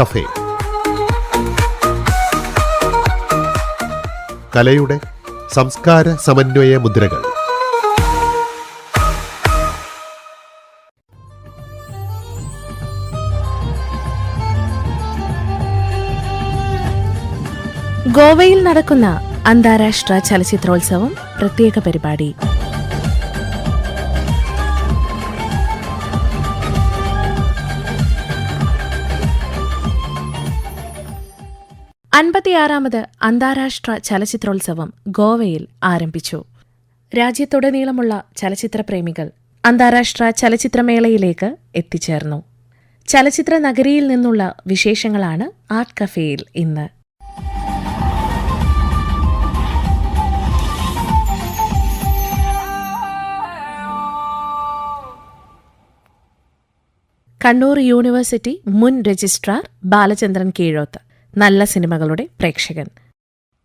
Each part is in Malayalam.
കഫേ. കലയുടെ സംസ്കാര സമന്വയ മുദ്രകൾ. ഗോവയിൽ നടക്കുന്ന അന്താരാഷ്ട്ര ചലച്ചിത്രോത്സവം പ്രത്യേക പരിപാടി. അൻപത്തിയാറാമത് അന്താരാഷ്ട്ര ചലച്ചിത്രോത്സവം ഗോവയിൽ ആരംഭിച്ചു. രാജ്യത്തുടനീളമുള്ള ചലച്ചിത്ര പ്രേമികൾ അന്താരാഷ്ട്ര ചലച്ചിത്രമേളയിലേക്ക് എത്തിച്ചേർന്നു. ചലച്ചിത്ര നഗരിയിൽ നിന്നുള്ള വിശേഷങ്ങളാണ് ആർട്ട് കഫേയിൽ ഇന്ന്. കണ്ണൂർ യൂണിവേഴ്സിറ്റി മുൻ രജിസ്ട്രാർ ബാലചന്ദ്രൻ കീഴോത്ത്. നല്ല സിനിമകളുടെ പ്രേക്ഷകൻ.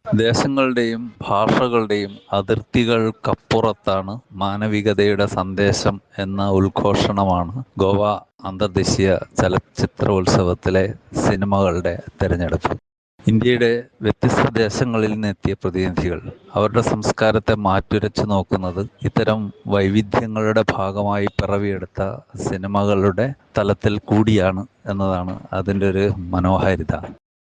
ദേശങ്ങളുടെയും ഭാഷകളുടെയും അതിർത്തികൾക്കപ്പുറത്താണ് മാനവികതയുടെ സന്ദേശം എന്ന ഉദ്ഘോഷണമാണ് ഗോവ അന്തർദേശീയ ചലച്ചിത്രോത്സവത്തിലെ സിനിമകളുടെ തിരഞ്ഞെടുപ്പ്. ഇന്ത്യയുടെ വ്യത്യസ്ത ദേശങ്ങളിൽ നിന്നെത്തിയ പ്രതിനിധികൾ. അവരുടെ സംസ്കാരത്തെ മാറ്റുരച്ചു നോക്കുന്നത് ഇത്തരം വൈവിധ്യങ്ങളുടെ ഭാഗമായി പിറവിയെടുത്ത സിനിമകളുടെ തലത്തിൽ കൂടിയാണ് എന്നതാണ് അതിന്റെ ഒരു മനോഹാരിത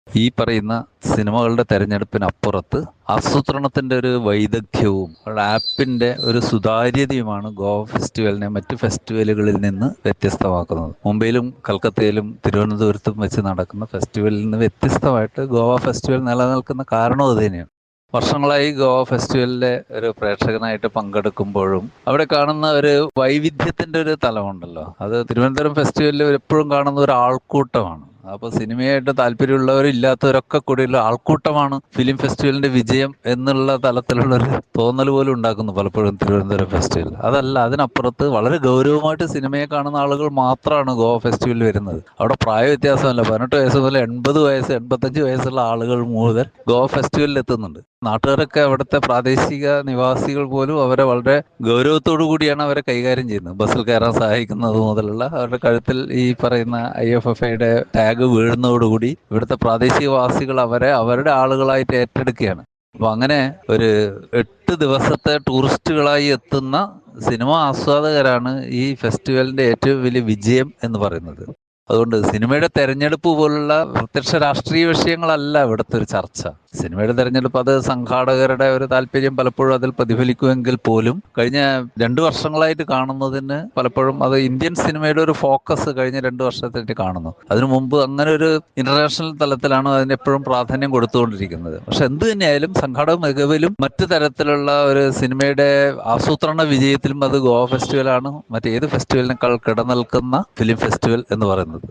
ഈ പറയുന്ന സിനിമകളുടെ തെരഞ്ഞെടുപ്പിനപ്പുറത്ത് ആസൂത്രണത്തിന്റെ ഒരു വൈദഗ്ധ്യവും ആപ്പിന്റെ ഒരു സുതാര്യതയുമാണ് ഗോവ ഫെസ്റ്റിവലിനെ മറ്റ് ഫെസ്റ്റിവലുകളിൽ നിന്ന് വ്യത്യസ്തമാക്കുന്നത്. മുംബൈയിലും കൽക്കത്തയിലും തിരുവനന്തപുരത്തും വെച്ച് നടക്കുന്ന ഫെസ്റ്റിവലിൽ നിന്ന് വ്യത്യസ്തമായിട്ട് ഗോവ ഫെസ്റ്റിവൽ നിലനിൽക്കുന്ന കാരണം അത് തന്നെയാണ്. വർഷങ്ങളായി ഗോവ ഫെസ്റ്റിവലിലെ ഒരു പ്രേക്ഷകനായിട്ട് പങ്കെടുക്കുമ്പോഴും അവിടെ കാണുന്ന ഒരു വൈവിധ്യത്തിന്റെ ഒരു തലമുണ്ടല്ലോ. അത് തിരുവനന്തപുരം ഫെസ്റ്റിവലിൽ എപ്പോഴും കാണുന്ന ഒരു ആൾക്കൂട്ടമാണ്. അപ്പൊ സിനിമയായിട്ട് താല്പര്യമുള്ളവരും ഇല്ലാത്തവരൊക്കെ കൂടിയുള്ള ആൾക്കൂട്ടമാണ് ഫിലിം ഫെസ്റ്റിവലിന്റെ വിജയം എന്നുള്ള തലത്തിലുള്ള ഒരു തോന്നൽ പോലും ഉണ്ടാക്കുന്നു പലപ്പോഴും തിരുവനന്തപുരം ഫെസ്റ്റിവൽ അതല്ല അതിനപ്പുറത്ത് വളരെ ഗൗരവമായിട്ട് സിനിമയെ കാണുന്ന ആളുകൾ മാത്രമാണ് ഗോവ ഫെസ്റ്റിവലിൽ വരുന്നത്. അവിടെ പ്രായ വ്യത്യാസമല്ല പതിനെട്ട് വയസ്സ് മുതൽ എൺപത് വയസ്സ് എൺപത്തഞ്ച് വയസ്സുള്ള ആളുകൾ മുതൽ ഗോവ ഫെസ്റ്റിവലിൽ എത്തുന്നുണ്ട്. നാട്ടുകാരൊക്കെ അവിടുത്തെ പ്രാദേശിക നിവാസികൾ പോലും അവരെ വളരെ ഗൗരവത്തോടു കൂടിയാണ് അവരെ കൈകാര്യം ചെയ്യുന്നത്. ബസ്സിൽ കയറാൻ സഹായിക്കുന്നത് മുതലുള്ള അവരുടെ കഴുത്തിൽ ഈ പറയുന്ന ഐ എഫ് എഫ് ഐയുടെ ടാഗ് വീഴുന്നതോടുകൂടി ഇവിടുത്തെ പ്രാദേശികവാസികൾ അവരെ അവരുടെ ആളുകളായിട്ട് ഏറ്റെടുക്കുകയാണ്. അപ്പൊ അങ്ങനെ ഒരു എട്ട് ദിവസത്തെ ടൂറിസ്റ്റുകളായി എത്തുന്ന സിനിമ ആസ്വാദകരാണ് ഈ ഫെസ്റ്റിവലിന്റെ ഏറ്റവും വലിയ വിജയം എന്ന് പറയുന്നത്. അതുകൊണ്ട് സിനിമയുടെ തെരഞ്ഞെടുപ്പ് പോലുള്ള പ്രത്യക്ഷ രാഷ്ട്രീയ വിഷയങ്ങളല്ല ഇവിടുത്തെ ഒരു ചർച്ച. സിനിമയുടെ തെരഞ്ഞെടുപ്പ് അത് സംഘാടകരുടെ ഒരു താല്പര്യം പലപ്പോഴും അതിൽ പ്രതിഫലിക്കുമെങ്കിൽ പോലും കഴിഞ്ഞ രണ്ടു വർഷങ്ങളായിട്ട് കാണുന്നതിന് പലപ്പോഴും അത് ഇന്ത്യൻ സിനിമയുടെ ഒരു ഫോക്കസ് കഴിഞ്ഞ രണ്ടു വർഷത്തേക്ക് കാണുന്നു. അതിനു മുമ്പ് അങ്ങനെ ഒരു ഇന്റർനാഷണൽ തലത്തിലാണ് അതിന് എപ്പോഴും പ്രാധാന്യം കൊടുത്തുകൊണ്ടിരിക്കുന്നത്. പക്ഷെ എന്ത് തന്നെയായാലും സംഘാടക മികവിലും മറ്റു തരത്തിലുള്ള ഒരു സിനിമയുടെ ആസൂത്രണ വിജയത്തിലും അത് ഗോവ ഫെസ്റ്റിവലാണ് മറ്റേത് ഫെസ്റ്റിവലിനേക്കാൾ കിടനിൽക്കുന്ന ഫിലിം ഫെസ്റ്റിവൽ എന്ന് പറയുന്നത്.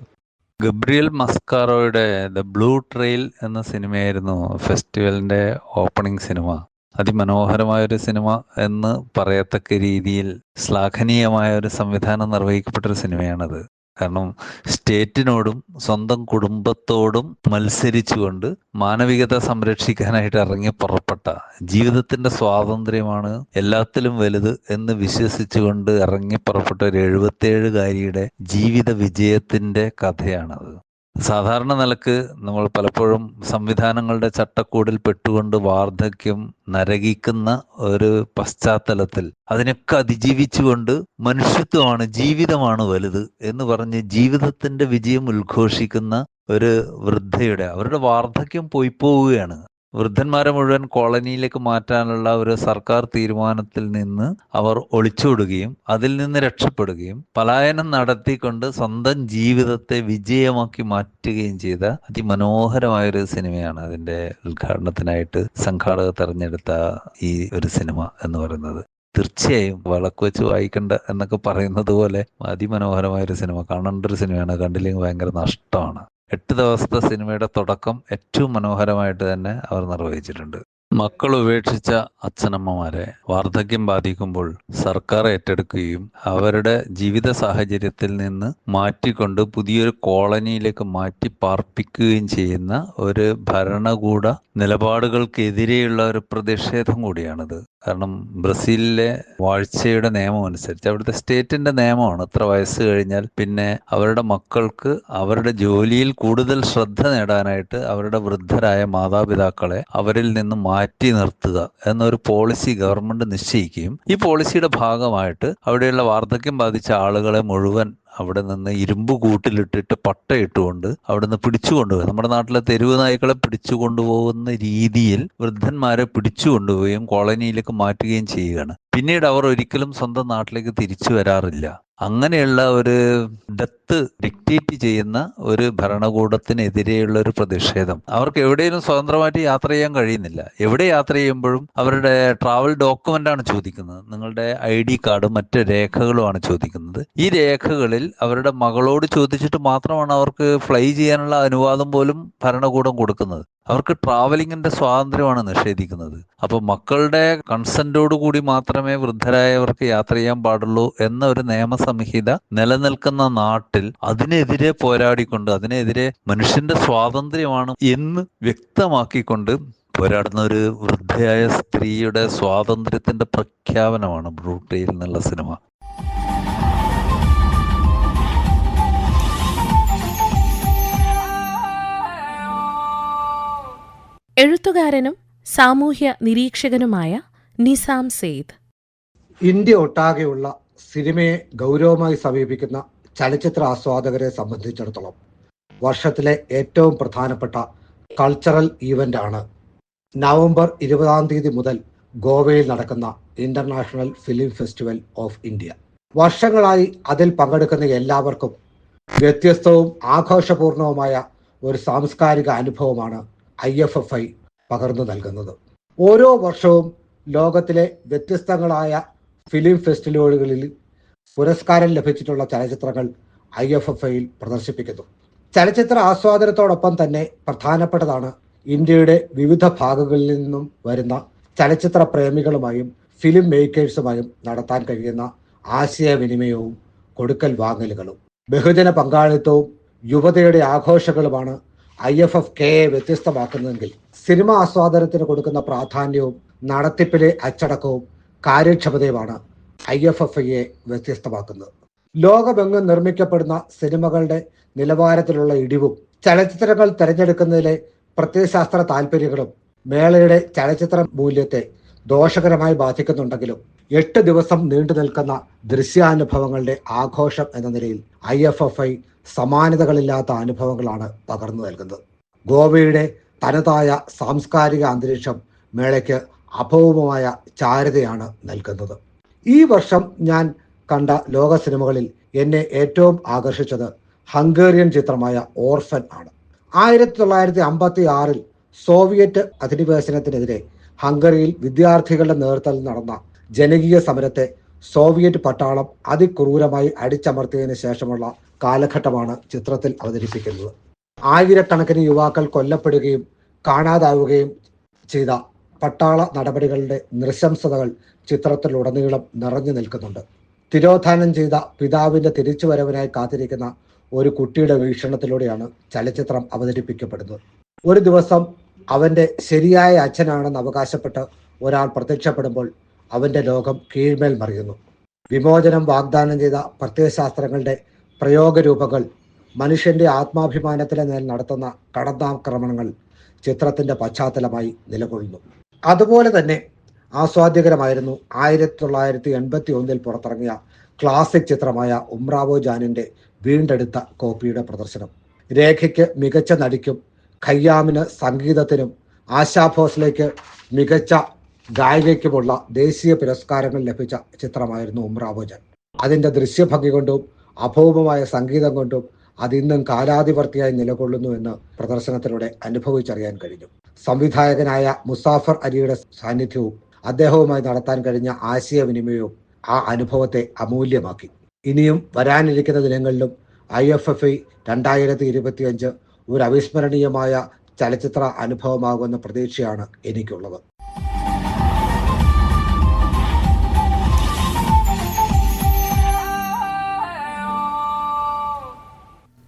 ഗബ്രിയൽ മസ്കാറോയുടെ ദ ബ്ലൂ ട്രെയിൽ എന്ന സിനിമയായിരുന്നു ഫെസ്റ്റിവലിന്റെ ഓപ്പണിംഗ് സിനിമ. അതിമനോഹരമായ ഒരു സിനിമ എന്ന് പറയത്തക്ക രീതിയിൽ ശ്ലാഘനീയമായ ഒരു സംവിധാനം നിർവഹിക്കപ്പെട്ട ഒരു സിനിമയാണത്. കാരണം സ്റ്റേറ്റിനോടും സ്വന്തം കുടുംബത്തോടും മത്സരിച്ചുകൊണ്ട് മാനവികത സംരക്ഷിക്കാനായിട്ട് ഇറങ്ങി പുറപ്പെട്ട ജീവിതത്തിന്റെ സ്വാതന്ത്ര്യമാണ് എല്ലാത്തിലും വലുത് എന്ന് വിശ്വസിച്ചുകൊണ്ട് ഇറങ്ങി പുറപ്പെട്ട ഒരു എഴുപത്തിയേഴുകാരിയുടെ ജീവിത വിജയത്തിന്റെ കഥയാണത്. സാധാരണ നിലയ്ക്ക് നമ്മൾ പലപ്പോഴും സംവിധാനങ്ങളുടെ ചട്ടക്കൂടിൽ പെട്ടുകൊണ്ട് വാർദ്ധക്യം നരകിക്കുന്ന ഒരു പശ്ചാത്തലത്തിൽ അതിനൊക്കെ അതിജീവിച്ചുകൊണ്ട് മനുഷ്യത്വമാണ് ജീവിതമാണ് വലുത് എന്ന് പറഞ്ഞ് ജീവിതത്തിന്റെ വിജയം ഉദ്ഘോഷിക്കുന്ന ഒരു വൃദ്ധയുടെ അവരുടെ വാർദ്ധക്യം പോയി പോവുകയാണ്. വൃദ്ധന്മാരെ മുഴുവൻ കോളനിയിലേക്ക് മാറ്റാനുള്ള ഒരു സർക്കാർ തീരുമാനത്തിൽ നിന്ന് അവർ ഒളിച്ചുവിടുകയും അതിൽ നിന്ന് രക്ഷപ്പെടുകയും പലായനം നടത്തിക്കൊണ്ട് സ്വന്തം ജീവിതത്തെ വിജയമാക്കി മാറ്റുകയും ചെയ്ത അതിമനോഹരമായ ഒരു സിനിമയാണ് അതിന്റെ ഉദ്ഘാടനത്തിനായിട്ട് സംഘാടകർ തെരഞ്ഞെടുത്ത ഈ ഒരു സിനിമ എന്ന് പറയുന്നത്. തീർച്ചയായും വെച്ച് വായിക്കണ്ട എന്നൊക്കെ പറയുന്നത് പോലെ അതിമനോഹരമായ ഒരു സിനിമ. കാണേണ്ട ഒരു സിനിമയാണ്. കണ്ടില്ലെങ്കിൽ ഭയങ്കര നഷ്ടമാണ്. എട്ട് ദിവസത്തെ സിനിമയുടെ തുടക്കം ഏറ്റവും മനോഹരമായിട്ട് തന്നെ അവർ നിർവഹിച്ചിട്ടുണ്ട്. മക്കൾ ഉപേക്ഷിച്ച അച്ഛനമ്മമാരെ വാർദ്ധക്യം ബാധിക്കുമ്പോൾ സർക്കാർ ഏറ്റെടുക്കുകയും അവരുടെ ജീവിത സാഹചര്യത്തിൽ നിന്ന് മാറ്റിക്കൊണ്ട് പുതിയൊരു കോളനിയിലേക്ക് മാറ്റി പാർപ്പിക്കുകയും ചെയ്യുന്ന ഒരു ഭരണകൂട നിലപാടുകൾക്കെതിരെയുള്ള ഒരു പ്രതിഷേധം കൂടിയാണിത്. കാരണം ബ്രസീലിലെ വാഴ്ചയുടെ നിയമം അനുസരിച്ച് അവിടുത്തെ സ്റ്റേറ്റിന്റെ നിയമമാണ്. ഇത്ര വയസ്സ് കഴിഞ്ഞാൽ പിന്നെ അവരുടെ മക്കൾക്ക് അവരുടെ ജോലിയിൽ കൂടുതൽ ശ്രദ്ധ നേടാനായിട്ട് അവരുടെ വൃദ്ധരായ മാതാപിതാക്കളെ അവരിൽ നിന്ന് മാറ്റി നിർത്തുക എന്നൊരു പോളിസി ഗവൺമെന്റ് നിശ്ചയിക്കുകയും ഈ പോളിസിയുടെ ഭാഗമായിട്ട് അവിടെയുള്ള വാർദ്ധക്യം ബാധിച്ച ആളുകളെ മുഴുവൻ അവിടെ നിന്ന് ഇരുമ്പ് കൂട്ടിലിട്ടിട്ട് പട്ടയിട്ടുകൊണ്ട് അവിടെ നിന്ന് പിടിച്ചുകൊണ്ടുപോയി. നമ്മുടെ നാട്ടിലെ തെരുവ് നായ്ക്കളെ പിടിച്ചു കൊണ്ടുപോകുന്ന രീതിയിൽ വൃദ്ധന്മാരെ പിടിച്ചു കൊണ്ടുപോവുകയും കോളനിയിലേക്ക് മാറ്റുകയും ചെയ്യുകയാണ്. പിന്നീട് അവർ ഒരിക്കലും സ്വന്തം നാട്ടിലേക്ക് തിരിച്ചു വരാറില്ല. അങ്ങനെയുള്ള ഒരു ഡെത്ത് ഡിക്റ്റേറ്റ് ചെയ്യുന്ന ഒരു ഭരണകൂടത്തിനെതിരെയുള്ള ഒരു പ്രതിഷേധം. അവർക്ക് എവിടെയും സ്വതന്ത്രമായിട്ട് യാത്ര ചെയ്യാൻ കഴിയുന്നില്ല. എവിടെ യാത്ര ചെയ്യുമ്പോഴും അവരുടെ ട്രാവൽ ഡോക്യുമെന്റ് ആണ് ചോദിക്കുന്നത്. നിങ്ങളുടെ ഐ ഡി കാർഡും മറ്റ് രേഖകളുമാണ് ചോദിക്കുന്നത്. ഈ രേഖകളിൽ അവരുടെ മകളോട് ചോദിച്ചിട്ട് മാത്രമാണ് അവർക്ക് ഫ്ലൈ ചെയ്യാനുള്ള അനുവാദം പോലും ഭരണകൂടം കൊടുക്കുന്നത്. അവർക്ക് ട്രാവലിങ്ങിന്റെ സ്വാതന്ത്ര്യമാണ് നിഷേധിക്കുന്നത്. അപ്പൊ മക്കളുടെ കൺസെന്റോട് കൂടി മാത്രമേ വൃദ്ധരായവർക്ക് യാത്ര ചെയ്യാൻ പാടുള്ളൂ എന്ന ഒരു നിയമസംഹിത നിലനിൽക്കുന്ന നാട്ടിൽ അതിനെതിരെ പോരാടിക്കൊണ്ട് അതിനെതിരെ മനുഷ്യന്റെ സ്വാതന്ത്ര്യമാണ് എന്ന് വ്യക്തമാക്കിക്കൊണ്ട് പോരാടുന്ന ഒരു വൃദ്ധയായ സ്ത്രീയുടെ സ്വാതന്ത്ര്യത്തിന്റെ പ്രഖ്യാപനമാണ് ബ്രൂട്ടയിൽ എന്നുള്ള സിനിമ. എഴുത്തുകാരനും സാമൂഹ്യ നിരീക്ഷകനുമായ നിസാം സെയ്ദ്. ഇന്ത്യ ഒട്ടാകെയുള്ള സിനിമയെ ഗൗരവമായി സമീപിക്കുന്ന ചലച്ചിത്ര ആസ്വാദകരെ സംബന്ധിച്ചിടത്തോളം വർഷത്തിലെ ഏറ്റവും പ്രധാനപ്പെട്ട കൾച്ചറൽ ഈവന്റ് ആണ് നവംബർ ഇരുപതാം തീയതി മുതൽ ഗോവയിൽ നടക്കുന്ന international film festival of India. വർഷങ്ങളായി അതിൽ പങ്കെടുക്കുന്ന എല്ലാവർക്കും വ്യത്യസ്തവും ആഘോഷപൂർണവുമായ ഒരു സാംസ്കാരിക അനുഭവമാണ് ഐ എഫ് എഫ് ഐ പകർന്നു നൽകുന്നത്. ഓരോ വർഷവും ലോകത്തിലെ വ്യത്യസ്തങ്ങളായ ഫിലിം ഫെസ്റ്റിവലുകളിൽ പുരസ്കാരം ലഭിച്ചിട്ടുള്ള ചലച്ചിത്രങ്ങൾ ഐ എഫ് എഫ് ഐയിൽ പ്രദർശിപ്പിക്കുന്നു. ചലച്ചിത്ര ആസ്വാദനത്തോടൊപ്പം തന്നെ പ്രധാനപ്പെട്ടതാണ് ഇന്ത്യയുടെ വിവിധ ഭാഗങ്ങളിൽ നിന്നും വരുന്ന ചലച്ചിത്ര പ്രേമികളുമായും ഫിലിം മേക്കേഴ്സുമായും നടത്താൻ കഴിയുന്ന ആശയവിനിമയവും കൊടുക്കൽ വാങ്ങലുകളും ബഹുജന പങ്കാളിത്തവും യുവതയുടെ ആഘോഷങ്ങളുമാണ് ഐ എഫ് എഫ് കെയെ വ്യത്യസ്തമാക്കുന്നതെങ്കിൽ സിനിമ ആസ്വാദനത്തിന് കൊടുക്കുന്ന പ്രാധാന്യവും നടത്തിപ്പിലെ അച്ചടക്കവും കാര്യക്ഷമതയുമാണ് ഐ എഫ് എഫ് ഐയെ വ്യത്യസ്തമാക്കുന്നത്. ലോകമെങ്ങും നിർമ്മിക്കപ്പെടുന്ന സിനിമകളുടെ നിലവാരത്തിലുള്ള ഇടിവും ചലച്ചിത്രങ്ങൾ തിരഞ്ഞെടുക്കുന്നതിലെ പ്രത്യയശാസ്ത്ര താല്പര്യങ്ങളും മേളയുടെ ചലച്ചിത്ര മൂല്യത്തെ ദോഷകരമായി ബാധിക്കുന്നുണ്ടെങ്കിലും എട്ട് ദിവസം നീണ്ടു നിൽക്കുന്ന ദൃശ്യാനുഭവങ്ങളുടെ ആഘോഷം എന്ന നിലയിൽ ഐ എഫ് എഫ് ഐ സമാനതകളില്ലാത്ത അനുഭവങ്ങളാണ് പകർന്നു നൽകുന്നത്. ഗോവയുടെ തനതായ സാംസ്കാരിക അന്തരീക്ഷം മേളയ്ക്ക് അഭൗമമായ ചാരുതയാണ് നൽകുന്നത്. ഈ വർഷം ഞാൻ കണ്ട ലോക സിനിമകളിൽ എന്നെ ഏറ്റവും ആകർഷിച്ചത് ഹംഗേറിയൻ ചിത്രമായ ഓർഫൻ ആണ്. ആയിരത്തി തൊള്ളായിരത്തി അമ്പത്തി ആറിൽ സോവിയറ്റ് അധിനിവേശനത്തിനെതിരെ ഹംഗറിയിൽ വിദ്യാർത്ഥികളുടെ നേതൃത്വത്തിൽ നടന്ന ജനകീയ സമരത്തെ സോവിയറ്റ് പട്ടാളം അതിക്രൂരമായി അടിച്ചമർത്തിയതിനു ശേഷമുള്ള കാലഘട്ടമാണ് ചിത്രത്തിൽ അവതരിപ്പിക്കുന്നത്. ആയിരക്കണക്കിന് യുവാക്കൾ കൊല്ലപ്പെടുകയും കാണാതാവുകയും ചെയ്ത പട്ടാള നടപടികളുടെ നൃശംസതകൾ ചിത്രത്തിലുടനീളം നിറഞ്ഞു നിൽക്കുന്നുണ്ട്. തിരോധാനം ചെയ്ത പിതാവിന്റെ തിരിച്ചുവരവിനായി കാത്തിരിക്കുന്ന ഒരു കുട്ടിയുടെ വീക്ഷണത്തിലൂടെയാണ് ചലച്ചിത്രം അവതരിപ്പിക്കപ്പെടുന്നത്. ഒരു ദിവസം അവന്റെ ശരിയായ അച്ഛനാണെന്ന് അവകാശപ്പെട്ട് ഒരാൾ പ്രത്യക്ഷപ്പെടുമ്പോൾ അവന്റെ ലോകം കീഴ്മേൽ മറിയുന്നു. വിമോചനം വാഗ്ദാനം ചെയ്ത പ്രത്യയശാസ്ത്രങ്ങളുടെ പ്രയോഗരൂപങ്ങൾ മനുഷ്യന്റെ ആത്മാഭിമാനത്തിലെ മേൽ നടത്തുന്ന കടന്നാക്രമണങ്ങൾ ചിത്രത്തിന്റെ പശ്ചാത്തലമായി നിലകൊള്ളുന്നു. അതുപോലെ തന്നെ ആസ്വാദ്യകരമായിരുന്നു ആയിരത്തി തൊള്ളായിരത്തി എൺപത്തി ഒന്നിൽ പുറത്തിറങ്ങിയ ക്ലാസിക് ചിത്രമായ ഉമ്രാവോ ജാനിന്റെ വീണ്ടെടുത്ത കോപ്പിയുടെ പ്രദർശനം. രേഖയ്ക്ക് മികച്ച നടിക്കും ഖയ്യാമിന് സംഗീതത്തിനും ആശാ ഭോസ്ലേക്ക് മികച്ച ഗായികയ്ക്കുമുള്ള ദേശീയ പുരസ്കാരങ്ങൾ ലഭിച്ച ചിത്രമായിരുന്നു ഉമ്രാവോ അതിന്റെ ദൃശ്യഭംഗി കൊണ്ടും അഭൗമമായ സംഗീതം കൊണ്ടും അതിന്നും കാലാധിപർത്തിയായി നിലകൊള്ളുന്നു എന്ന് പ്രദർശനത്തിലൂടെ അനുഭവിച്ചറിയാൻ കഴിഞ്ഞു. സംവിധായകനായ മുസാഫർ അലിയുടെ സാന്നിധ്യവും അദ്ദേഹവുമായി നടത്താൻ കഴിഞ്ഞ ആശയവിനിമയവും ആ അനുഭവത്തെ അമൂല്യമാക്കി. ഇനിയും വരാനിരിക്കുന്ന ദിനങ്ങളിലും ഐ എഫ് എഫ് ഐ രണ്ടായിരത്തി ഇരുപത്തിയഞ്ച് ഒരു അവിസ്മരണീയമായ ചലച്ചിത്ര അനുഭവമാകുമെന്ന പ്രതീക്ഷയാണ് എനിക്കുള്ളത്.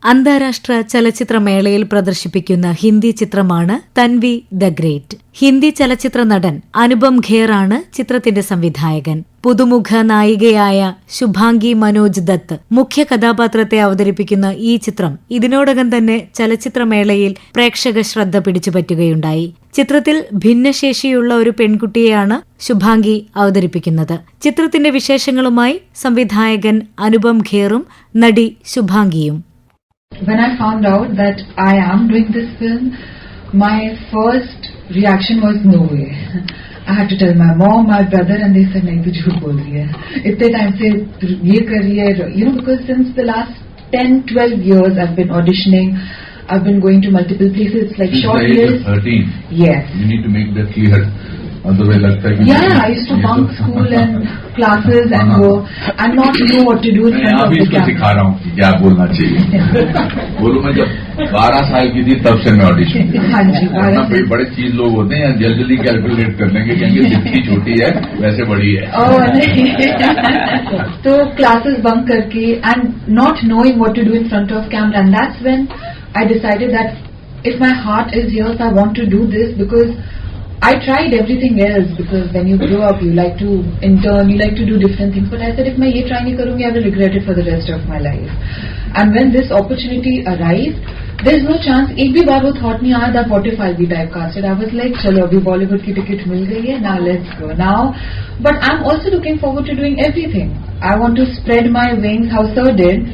അന്താരാഷ്ട്ര ചലച്ചിത്രമേളയിൽ പ്രദർശിപ്പിക്കുന്ന ഹിന്ദി ചിത്രമാണ് തൻവി ദ ഗ്രേറ്റ്. ഹിന്ദി ചലച്ചിത്ര നടൻ അനുപം ഖേറാണ് ചിത്രത്തിന്റെ സംവിധായകൻ. പുതുമുഖ നായികയായ ശുഭാംഗി മനോജ് ദത്ത് മുഖ്യ കഥാപാത്രത്തെ അവതരിപ്പിക്കുന്ന ഈ ചിത്രം ഇതിനോടകം തന്നെ ചലച്ചിത്രമേളയിൽ പ്രേക്ഷക ശ്രദ്ധ പിടിച്ചുപറ്റുകയുണ്ടായി ചിത്രത്തിൽ ഭിന്നശേഷിയുള്ള ഒരു പെൺകുട്ടിയെയാണ് ശുഭാംഗി അവതരിപ്പിക്കുന്നത്. ചിത്രത്തിന്റെ വിശേഷങ്ങളുമായി സംവിധായകൻ അനുപം ഖേറും നടി ശുഭാംഗിയും. When I found out that I am doing this film, my first reaction was no way. I had to tell my mom, my brother, and they said, "नहीं तू झूठ बोल रही है इतने टाइम से तू ये कर रही है you know because since the last 10 12 years I've been auditioning I've been going to multiple places it's like Since short the age years of 13, yes you need to make that clear. Otherwise, लगता है कि yeah I used to ये bunk तो- school and classes and हाँ, go and not know what to do in मैं front of अभी the इसको सिखा camera रहा हूँ कि क्या बोलना चाहिए बोलो मैं जब 12 साल की थी तब से मैं ऑडिशन हाँ जी, 12 बड़े बड़े चीज लोग होते हैं जल्दी जल्दी कैलकुलेट कर लेंगे क्योंकि जितनी छोटी है वैसे बड़ी है Oh, नहीं. तो classes bunk करके and not knowing what to do in front of camera and that's when I decided that if my heart is here, so I want to do this because I tried everything else because when you grow up, you like to intern, you like to do different things. But I said, if मैं ये try नहीं करूँगी, I will regret it for the rest of my life. And when this opportunity arrived, there is no chance. एक भी बार वो thought नहीं आया that what if I'll be typecasted. I was like, चलो अभी Bollywood की ticket मिल गई है, now let's go. Now, but I'm also looking forward to doing everything. I want to spread my wings, how Sir did,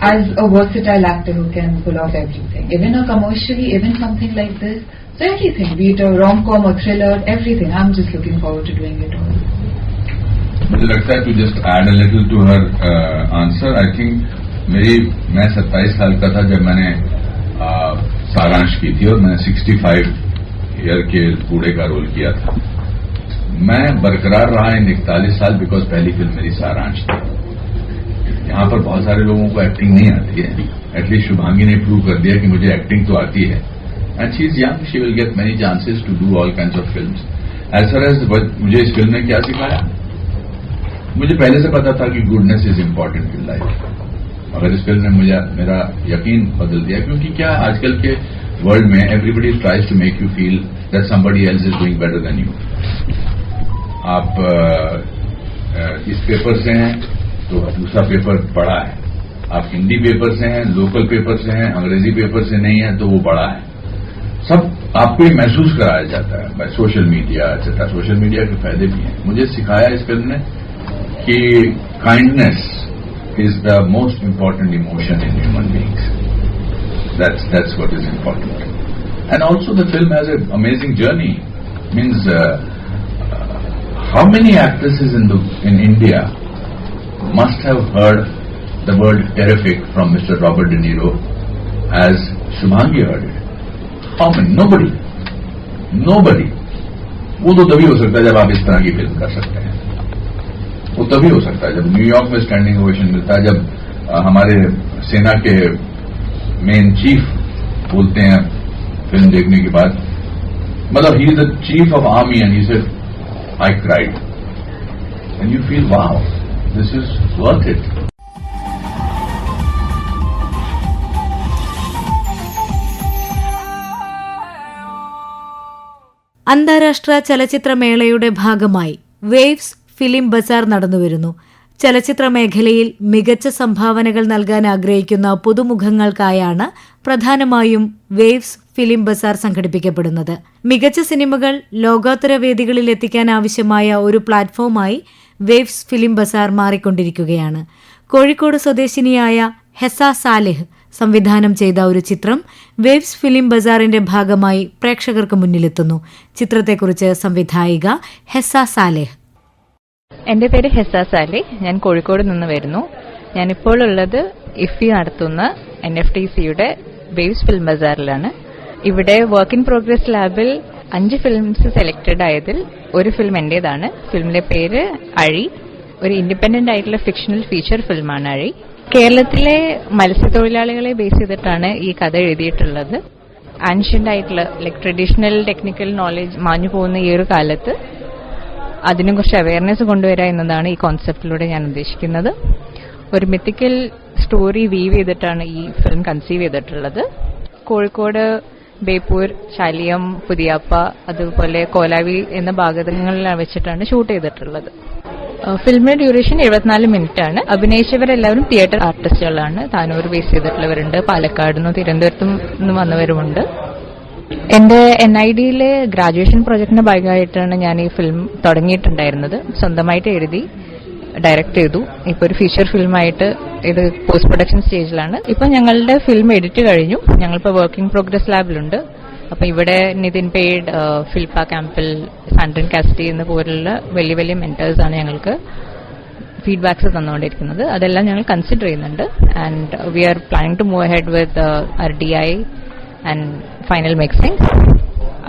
As a versatile actor who can pull off everything. Even a commercially, even something like this. So everything, be it a rom-com or thriller, everything. I'm just looking forward to doing it all. मुझे लगता है to just add a little to her answer I think मेरी मैं 27 साल का था जब मैंने uh, सारांश की थी और मैंने 65 ईयर के बूढ़े का रोल किया था मैं बरकरार रहा इन इकतालीस साल बिकॉज़ पहली फ़िल्म मेरी सारांश थी यहाँ पर बहुत सारे लोगों को एक्टिंग नहीं आती है। एटलीस्ट शुभांगी ने प्रूव कर दिया कि मुझे एक्टिंग तो आती है। And she is young she will get many chances to do all kind of film as far as मुझे इस फ़िल्म ने क्या सिखाया? मुझे पहले से पता था कि goodness is important in life मगर इस फ़िल्म ने मुझे मेरा यकीन बदल दिया क्योंकि क्या आजकल के वर्ल्ड में everybody tries to make you feel that somebody else is doing better than you आप अ, अ, इस पेपर से हैं तो दूसरा पेपर बड़ा है। आप हिंदी पेपर से हैं लोकल पेपर से हैं, अंग्रेज़ी पेपर से नहीं है तो वो बड़ा है। सब आपको ही महसूस कराया जाता है by social media etcetera social media के फ़ायदे भी हैं। मुझे सिखाया इस फ़िल्म ने कि kindness is the most important emotion in human beings that's that's what is important and also the film has a amazing journey means how many actresses in India must have heard the word terrific from Mr. Robert De Niro, as Shubhangi heard it? Many? Nobody. Nobody. वो तो तभी हो सकता है जब आप इस तरह की फ़िल्म कर सकते हैं वो तभी हो सकता है जब न्यूयॉर्क में स्टैंडिंग ओवेशन मिलता है, जब हमारे सेना के मेन चीफ बोलते हैं फ़िल्म देखने के बाद मतलब ही is the chief of army and he said I cried and you feel wow this is worth it. അന്താരാഷ്ട്ര ചലച്ചിത്രമേളയുടെ ഭാഗമായി വേവ്സ് ഫിലിം ബസാർ നടന്നുവരുന്നു ചലച്ചിത്ര മേഖലയിൽ മികച്ച സംഭാവനകൾ നൽകാൻ ആഗ്രഹിക്കുന്ന പുതുമുഖങ്ങൾക്കായാണ് പ്രധാനമായും വേവ്സ് ഫിലിം ബസാർ സംഘടിപ്പിക്കപ്പെടുന്നത് മികച്ച സിനിമകൾ ലോകോത്തര വേദികളിൽ എത്തിക്കാൻ ആവശ്യമായ ഒരു പ്ലാറ്റ്ഫോമായി വേവ്സ് ഫിലിം ബസാർ മാറിക്കൊണ്ടിരിക്കുകയാണ്. കോഴിക്കോട് സ്വദേശിനിയായ ഹെസ സാലിഹ് സംവിധാനം ചെയ്ത ഒരു ചിത്രം വേവ്സ് ഫിലിം ബസാറിന്റെ ഭാഗമായി പ്രേക്ഷകർക്ക് മുന്നിലെത്തുന്നു. ചിത്രത്തെക്കുറിച്ച് സംവിധായിക ഹെസ സാലിഹ്. എന്റെ പേര് ഹെസ സാലി ഞാൻ കോഴിക്കോട് നിന്ന് വരുന്നു. ഞാനിപ്പോൾ ഉള്ളത് ഇഫി നടത്തുന്ന എൻ എഫ് ടി സിയുടെ വേവ്സ് ഫിലിം ബസാറിലാണ്. ഇവിടെ വർക്ക് ഇൻ പ്രോഗ്രസ് ലാബിൽ അഞ്ച് ഫിലിംസ് സെലക്റ്റഡ് ആയതിൽ ഒരു ഫിലിം എന്റേതാണ്. ഫിലിമിന്റെ പേര് അഴി. ഒരു ഇൻഡിപെൻഡന്റ് ആയിട്ടുള്ള ഫിക്ഷണൽ ഫീച്ചർ ഫിലിമാണ് അഴി. കേരളത്തിലെ മത്സ്യത്തൊഴിലാളികളെ ബേസ് ചെയ്തിട്ടാണ് ഈ കഥ എഴുതിയിട്ടുള്ളത്. ആൻഷ്യന്റ് ആയിട്ടുള്ള ലൈക് ട്രഡീഷണൽ ടെക്നിക്കൽ നോളജ് മാഞ്ഞു പോകുന്ന ഈ ഒരു കാലത്ത് അതിനെ കുറിച്ച് അവയർനെസ് കൊണ്ടുവരിക എന്നതാണ് ഈ കോൺസെപ്റ്റിലൂടെ ഞാൻ ഉദ്ദേശിക്കുന്നത്. ഒരു മിത്തിക്കൽ സ്റ്റോറി വീവ് ചെയ്തിട്ടാണ് ഈ ഫിലിം കൺസീവ് ചെയ്തിട്ടുള്ളത്. കോഴിക്കോട് ബേപ്പൂർ ശാലിയം പുതിയാപ്പ അതുപോലെ കോലാവി എന്ന ഭാഗങ്ങളിൽ വെച്ചിട്ടാണ് ഷൂട്ട് ചെയ്തിട്ടുള്ളത്. ഫിലിമിന്റെ ഡ്യൂറേഷൻ എഴുപത്തിനാല് മിനിറ്റ് ആണ് അഭിനയിച്ചവരെല്ലാവരും തിയേറ്റർ ആർട്ടിസ്റ്റുകളാണ്. താനൂർ ബേസ് ചെയ്തിട്ടുള്ളവരുണ്ട്. പാലക്കാട് നിന്നും തിരുവനന്തപുരത്തും നിന്നും വന്നവരുമുണ്ട്. എന്റെ എൻ ഐ ഡിയിലെ ഗ്രാജുവേഷൻ പ്രോജക്ടിന്റെ ഭാഗമായിട്ടാണ് ഞാൻ ഈ ഫിലിം തുടങ്ങിയിട്ടുണ്ടായിരുന്നത്. സ്വന്തമായിട്ട് എഴുതി. ഡയറക്ട് ചെയ്തു. ഇപ്പൊ ഒരു ഫീച്ചർ ഫിലിമായിട്ട് ഇത് പോസ്റ്റ് പ്രൊഡക്ഷൻ സ്റ്റേജിലാണ് ഇപ്പൊ ഞങ്ങളുടെ ഫിലിം എഡിറ്റ് കഴിഞ്ഞു. ഞങ്ങളിപ്പോ വർക്കിംഗ് പ്രോഗ്രസ് ലാബിലുണ്ട് അപ്പൊ ഇവിടെ നിതിൻ പെയ്ഡ് ഫിൽപ ക്യാമ്പിൽ സാൻഡ്രൻ കാസ്റ്റി എന്ന പോലുള്ള വലിയ വലിയ മെന്റേഴ്സ് ആണ് ഞങ്ങൾക്ക് ഫീഡ്ബാക്സ് തന്നുകൊണ്ടിരിക്കുന്നത്. അതെല്ലാം ഞങ്ങൾ കൺസിഡർ ചെയ്യുന്നുണ്ട്. And we are planning to move ahead with R D I and final mixing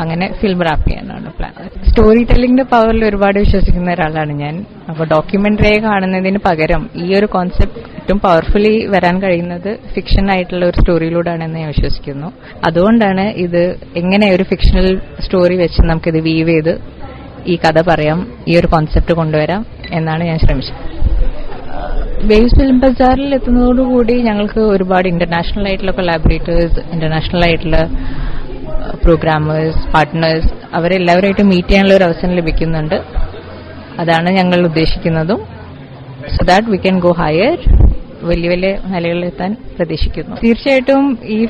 അങ്ങനെ ഫിലിം റാപ്പ് ചെയ്യാനാണ് പ്ലാൻ സ്റ്റോറി ടെല്ലിംഗിന്റെ പവറിൽ ഒരുപാട് വിശ്വസിക്കുന്ന ഒരാളാണ് ഞാൻ. അപ്പോൾ ഡോക്യുമെന്ററിയെ കാണുന്നതിന് പകരം ഈ ഒരു കോൺസെപ്റ്റ് ഏറ്റവും പവർഫുള്ളി വരാൻ കഴിയുന്നത് ഫിക്ഷൻ ആയിട്ടുള്ള ഒരു സ്റ്റോറിയിലൂടെയാണെന്ന് ഞാൻ വിശ്വസിക്കുന്നു. അതുകൊണ്ടാണ് ഇത് എങ്ങനെ ഒരു ഫിക്ഷണൽ സ്റ്റോറി വെച്ച് നമുക്കിത് വീവ് ചെയ്ത് ഈ കഥ പറയാം ഈ ഒരു കോൺസെപ്റ്റ് കൊണ്ടുവരാം എന്നാണ് ഞാൻ ശ്രമിച്ചത്. വേവ്സ് ഫിലിം ബസാറിൽ എത്തുന്നതോടുകൂടി ഞങ്ങൾക്ക് ഒരുപാട് ഇന്റർനാഷണൽ ആയിട്ടുള്ള കൊലാബറേറ്റേഴ്സ് ഇന്റർനാഷണൽ ആയിട്ടുള്ള പ്രോഗ്രാമേഴ്സ് പാർട്ട്നേഴ്സ് അവരെല്ലാവരുമായിട്ട് മീറ്റ് ചെയ്യാനുള്ള ഒരു അവസരം ലഭിക്കുന്നുണ്ട്. അതാണ് ഞങ്ങൾ ഉദ്ദേശിക്കുന്നതും. So that we can go higher വലിയ വലിയ നിലകളിലെത്താൻ പ്രതീക്ഷിക്കുന്നു. തീർച്ചയായിട്ടും ഈ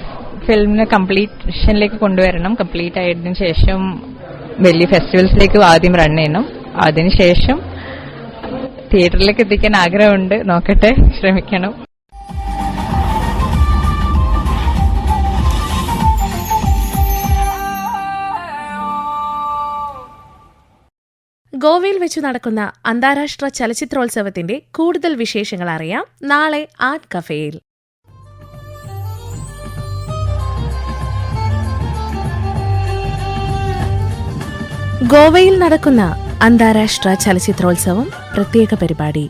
ഫിലിമിനെ കംപ്ലീഷനിലേക്ക് കൊണ്ടുവരണം. കംപ്ലീറ്റ് ആയതിനു ശേഷം വലിയ ഫെസ്റ്റിവൽസിലേക്ക് ആദ്യം റൺ ചെയ്യണം. അതിനുശേഷം തിയേറ്ററിലേക്ക് എത്തിക്കാൻ ആഗ്രഹമുണ്ട്. നോക്കട്ടെ. ശ്രമിക്കണം. ഗോവയിൽ വെച്ച് നടക്കുന്ന അന്താരാഷ്ട്ര ചലച്ചിത്രോത്സവത്തിന്റെ കൂടുതൽ വിശേഷങ്ങൾ അറിയാം നാളെ ആർട്ട് കഫേയിൽ. ഗോവയിൽ നടക്കുന്ന അന്താരാഷ്ട്ര ചലച്ചിത്രോത്സവം പ്രത്യേക പരിപാടി.